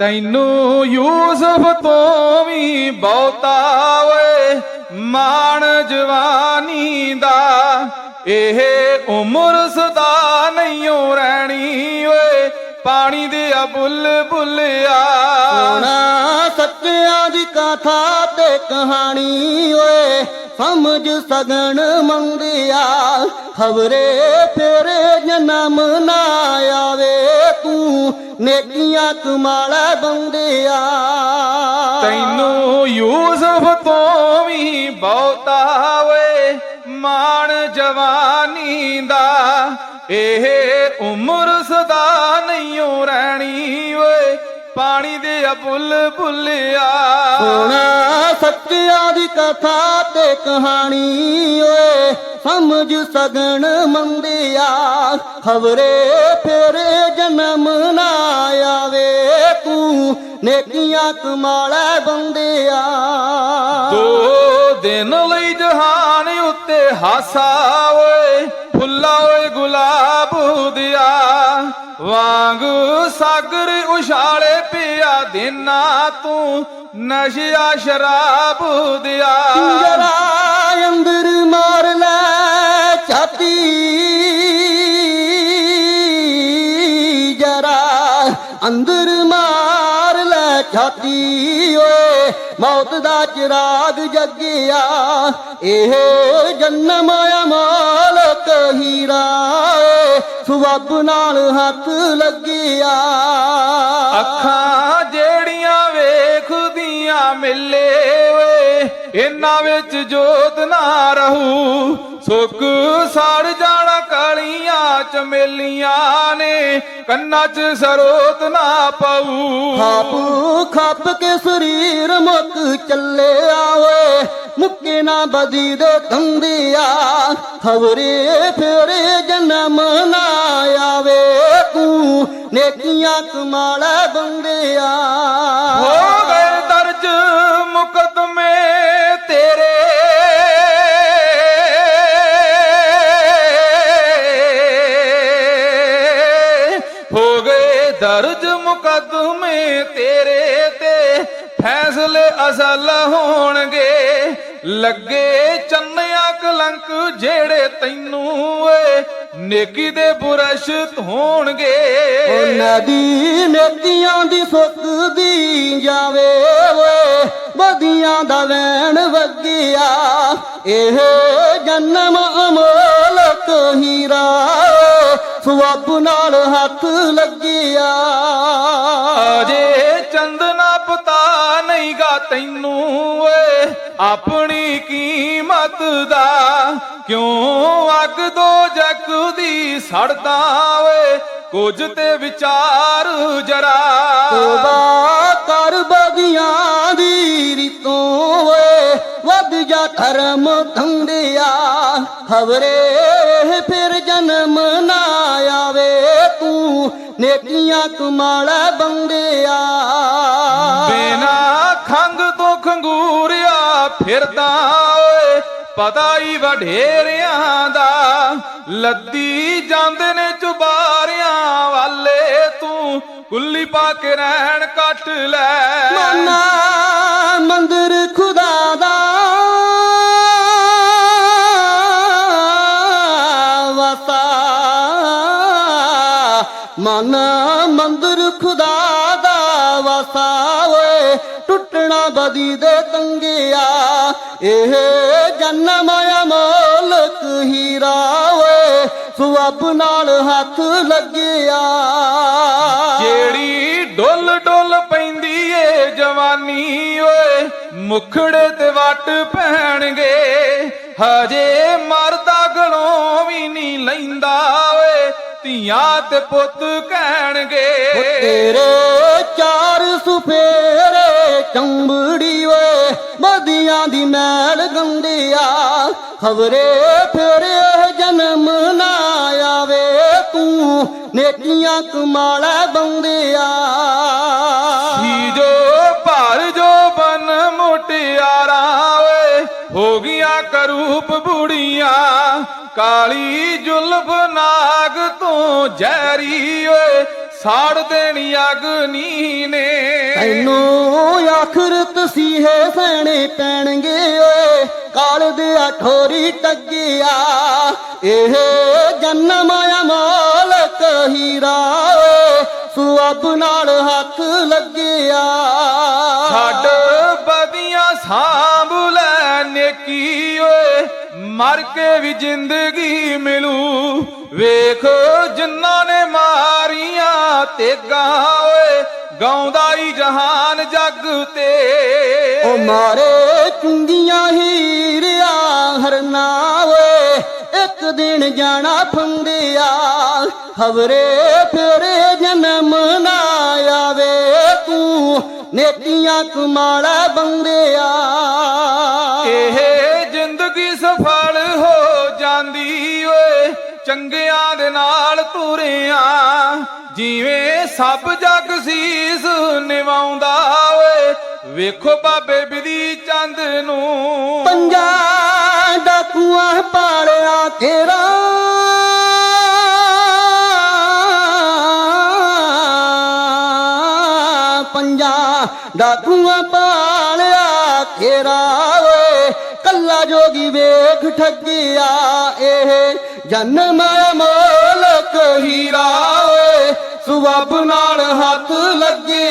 ਤੈਨੂੰ ਯੂਸਫ ਤੋਂ ਵੀ ਬਹੁਤਾ ਓਏ ਮਾਣ ਜਵਾਨੀ ਦਾ, ਇਹ ਉਮਰ ਸਦਾ ਨਹੀਂਓ ਰਹਿਣੀ ਓਏ, ਪਾਣੀ ਦੇ ਆ ਬੁੱਲ ਬੁੱਲਿਆ ਸੋਣਾ ਸੱਚਿਆਂ ਦੀ ਕਥਾ ਤੇ ਕਹਾਣੀ ਓਏ, ਸਮਝ ਸਗਣ ਮੰਗਿਆ। ਖਬਰੇ ਤੇਰੇ ਜਨਮ ਨਾ ਨੇਕੀਆਂ ਕਮਾਲਾ ਬੰਦਿਆ ਤੈਨੂੰ ਯੂਸਫ ਤੋਂ ਵੀ ਬਹੁਤਾ ਵੇ ਮਾਣ ਜਵਾਨੀ ਦਾ। ਇਹ ਉਮਰ ਸਦਾ ਨਹੀਂਓ ਰਹਿਣੀ। ਪਾਣੀ ਦੇ ਆ ਬੁੱਲ ਬੁੱਲਿਆ। ਸੋਣਾ ਸੱਚਿਆਂ ਦੀ ਕਥਾ ਤੇ ਕਹਾਣੀ ਓਏ ਸਮਝ ਸਗਣ ਮੰਦਿਆ। ਖਬਰੇ ਫੇਰੇ ਜਨਮ ਨਾ ਆਵੇ ਤੂੰ ਨੇਕੀਆਂ ਕਮਾਲਾ ਬੰਦਿਆ। ਦੋ ਦਿਨ ਲਈ ਜਹਾਨ ਉੱਤੇ ਹਾਸਾ ਓਏ ਫੁੱਲਾ ਓਏ ਗੁਲਾਬ ਵਾਂਗ ਸਾਗਰ ਉਛਾਲੇ ਪਿਆ ਦਿਨਾ ਤੂੰ, ਨਸ਼ਿਆ ਸ਼ਰਾਬ ਦਿਆ। ਜਰਾ ਅੰਦਰ ਮਾਰ ਲੈ ਛਾਤੀ। ਜਰਾ ਅੰਦਰ ਮਾਰ ਲੈ ਛਾਤੀ ਓਏ, ਮੌਤ ਦਾ ਚਿਰਾਗ ਜਗਿਆ। ਇਹ ਜਨਮ ਆ ਮਾਲਕ ਹੀਰਾ। ਸੁਵੱਬ ਨਾਲ ਹੱਥ ਲੱਗਿਆ। ਅੱਖਾਂ ਜਿਹੜੀਆਂ ਵੇਖਦੀਆਂ ਮਿਲੇ ਓਏ ਇਹਨਾਂ ਵਿੱਚ ਜੋਤ ਨਾ ਰਹੂ। ਸੁੱਕ ਸੜ ਜਾਣਾ ਕਾਲੀਆਂ ਚਮੇਲੀਆਂ ਨੇ ਕੰਨਾਂ 'ਚ ਸਰੋਤ ਨਾ ਪਊ। ਖਾਪ ਖੱਪ ਕੇ ਸਰੀਰ ਮੁੱਕ ਚੱਲੇ। ਮੁੱਕੇ ਨਾ ਬਦੀ ਦੇ ਤੰਦਿਆ ਖਬਰੇ ਫੇਰੇ ਜਨਮ ਨਾ ਆਵੇ ਤੂੰ, ਨੇਕੀਆਂ ਕਮਾਲਾ ਬੰਦਿਆ। ਹੋ ਗਏ ਦਰਜ ਮੁਕਦਮੇ ਤੇਰੇ। ਹੋ ਗਏ ਦਰਜ ਮੁਕਦਮੇ ਤੇਰੇ ਤੇ ਫੈਸਲੇ ਅਸਲ ਹੋਣਗੇ। ਲੱਗੇ ਚੰਨਿਆ ਕਲੰਕ ਜਿਹੜੇ ਤੈਨੂੰ ਏ। ਨੇਕੀ ਦੇ ਬੁਰਸ਼ ਧੋਣਗੇ। ਉਹ ਨਦੀ ਨੇਕੀਆਂ ਦੀ ਸੁੱਕਦੀ ਜਾਵੇ ਓਏ। ਬਦੀਆਂ ਦਾ ਵੈਣ ਵਗਿਆ ਇਹ ਜਨਮ ਅਮੋਲਕ ਹੀਰਾ ਸੁਵੱਬ ਨਾਲ ਹੱਥ ਲੱਗਿਆ। ਅਜੇ ਚੰਦਨਾ ਪਤਾ ਨਹੀਂਗਾ ਤੈਨੂੰ ਓਏ ਆਪਣੀ ਕੀਮਤ ਦਾ ਕਿਉਂ ਅੱਗ ਦੋ ਜਗ ਦੀ ਸੜਦਾ ਓਏ ਕੁਝ ਤੇ ਵਿਚਾਰ ਜਰਾ। ਤੋਬਾ ਕਰ ਬਦੀਆਂ ਦੀ ਰਿਤੋਂ ਓਏ ਵੱਧ ਜਾ ਧਰਮ ਧੰਦਿਆ। ਖਬਰੇ ਫਿਰ ਜਨਮ ਨਾ ਆਵੇ ਤੂੰ। ਨੇਕੀਆਂ ਕਮਾਲਾ ਬੰਦਿਆ। ਬਿਨਾ ਖੰਗ ਤੋਂ ਖੰਗੂਰਿਆ ਫਿਰਦਾ ਓਏ। ਪਤਾ ਹੀ ਵਢੇਰਿਆਂ ਦਾ, ਲੱਦੀ ਜਾਂਦੇ ਨੇ ਚੁਬਾਰਿਆਂ ਵਾਲੇ, ਤੂੰ ਕੁੱਲੀ ਪਾ ਕੇ ਰਹਿਣ ਕੱਟ ਲੈ। ਮਨਾ ਮੰਦਰ ਖੁਦਾ ਦਾ, ਵਸਾ। ਮਨ ਮੰਦਰ ਖੁਦਾ ਦਾ, ਵਸਾ ਓਏ, ਟੁੱਟਣਾ ਬਦੀ ਦੇ ਤੰਗਿਆ। ਇਹ ਜਨਮ ਆ ਮੋਲਕ ਹੀਰਾ ਓਏ ਸੁਵੱਬ ਨਾਲ ਹੱਥ ਲੱਗਿਆ। ਜਿਹੜੀ ਡੁੱਲ ਡੁੱਲ ਪੈਂਦੀ ਏ ਜਵਾਨੀ ਓਏ ਮੁਖੜੇ ਤੇ ਵੱਟ ਪੈਣਗੇ। ਹਜੇ ਮਰਦਾ ਗਲੋਂ ਵੀ ਨਹੀਂ ਲੈਂਦਾ ਓਏ ਧੀਆਂ ਤੇ ਪੁੱਤ ਕਹਿਣਗੇ। ਤੇਰੇ ਚਾਰ ਸੁਫੇਰੇ ਚੰਬੜੀ ਬਦੀਆਂ ਦੀ ਮੈਲ ਗੰਦਿਆ ਖਬਰੇ ਫੇਰੇ ਜਨਮ ਨਾ ਆਵੇ, ਤੂੰ ਨੇਕੀਆਂ ਕਮਾਲਾ ਬੰਦਿਆ ਹੀ ਜੋ ਭਰ ਜੋ ਬਨ ਮੁਟਿਆਰਾ ਓਏ ਹੋ ਗਈਆਂ ਕਰੂਪ ਬੁੜੀਆਂ। ਕਾਲੀ ਜੁਲਫ ਨਾਗ ਤੋਂ ਜੈਰੀ ਓਏ ਸਾੜ ਦੇਣੀ ਅਗਨੀ ਨੇ। ਤੈਨੂੰ ਆਖਰਤ ਸੀਹੇ ਸਹਿਣੇ ਪੈਣਗੇ ਓਏ। ਕਾਲ ਦੇ ਠੋਰੀ ਟੱਗਿਆ। ਇਹ ਜਨਮ ਆ ਮਾਲਕ ਹੀਰਾ ਸੁਅਬ ਨਾਲ ਹੱਥ ਲੱਗਿਆ। ਛੱਡ ਬਦੀਆਂ ਸਾਂਭ ਲੈ ਨੇਕੀ ਓਏ। ਮਰ ਕੇ ਵੀ ਜ਼ਿੰਦਗੀ ਮਿਲੂ। ਵੇਖ ਜਿਨ੍ਹਾਂ ਨੇ ਮਾਰੀਆਂ ਤੇਗਾਂ ਓਏ ਗਾਉਂਦਾ ਹੀ ਜਹਾਨ ਜੱਗ ਤੇ। ਉਹ ਮਾਰੇ ਚੁੰਗੀਆਂ ਹੀਰਿਆ ਹਰਨਾ ਓਏ ਇੱਕ ਦਿਨ ਜਾਣਾ ਫੰਦਿਆ। ਖਬਰੇ ਫੇਰੇ ਜਨਮ ਨਾ ਆਵੇ ਤੂੰ ਨੇਤੀਆਂ ਕਮਾਲਾ ਬੰਦਿਆ। ਇਹ ਜ਼ਿੰਦਗੀ ਸਫਲ ਹੋ ਜਾਂਦੀ ਓਏ ਚੰਗਿਆਂ ਦੇ ਨਾਲ ਤੁਰਿਆ। ਜਿਵੇਂ ਸਭ ਜਗ ਸੀਸ ਨਿਵਾਉਂਦਾ ਓਏ ਵੇਖੋ ਬਾਬੇ ਬਿਧੀ ਚੰਦ ਨੂੰ। ਪੰਜਾਂ ਡਾਕੂਆਂ ਪਾਲਿਆ ਤੇਰਾ ਪੰਜਾਂ ਡਾਕੂਆਂ ਪਾਲਿਆ ਤੇਰਾ ਓਏ ਕੱਲਾ ਜੋਗੀ ਵੇਖ ਠੱਗਿਆ ਇਹ ਜਨਮ ਮੋਲਕ ਹੀਰਾ ਨਾਲ ਹੱਥ ਲੱਗੇ।